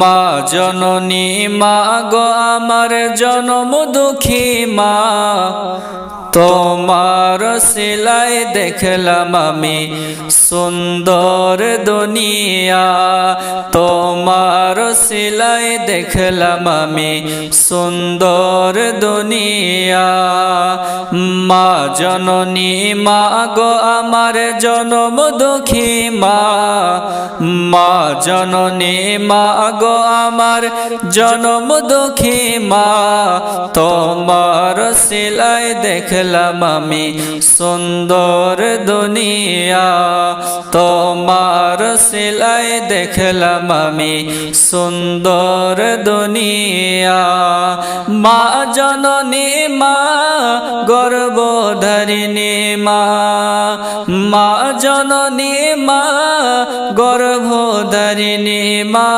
মা জননী মা গো, আমার জনম দুঃখী মা। তোমার সিলাই দেখলাম আমি সুন্দর দুনিয়া। তোমার সিলাই দেখলাম আমি সুন্দর দুনিয়া। মা জননী, মা গো আমার জনম দুঃখী মা। মা জননী, মা গো আমার জনম দুঃখী মা। তোমার সিলাই দেখলাম আমি সুন্দর দুনিয়া। তোমার সিলাই দেখলাম আমি সুন্দর দুনিয়া। মা জননী, মা গর্ভধারিণী মা মা জননী মা গর্ভধারিণী মা।